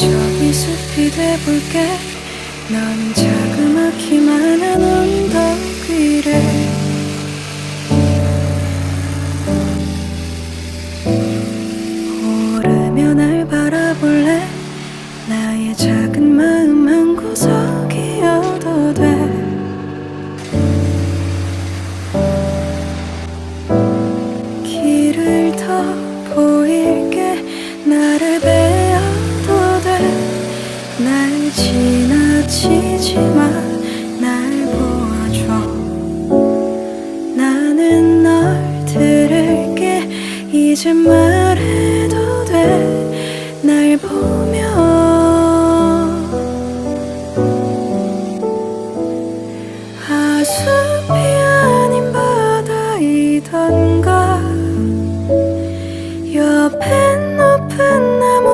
저기 숲이 돼볼게. 넌 자그마키만한 언덕 위를. 오르며 날 바라볼래? 나의 작은 마 날 지나치지만 날 보아줘. 나는 널 들을게. 이제 말해도 돼 날 보며 하수비 아닌 바다이던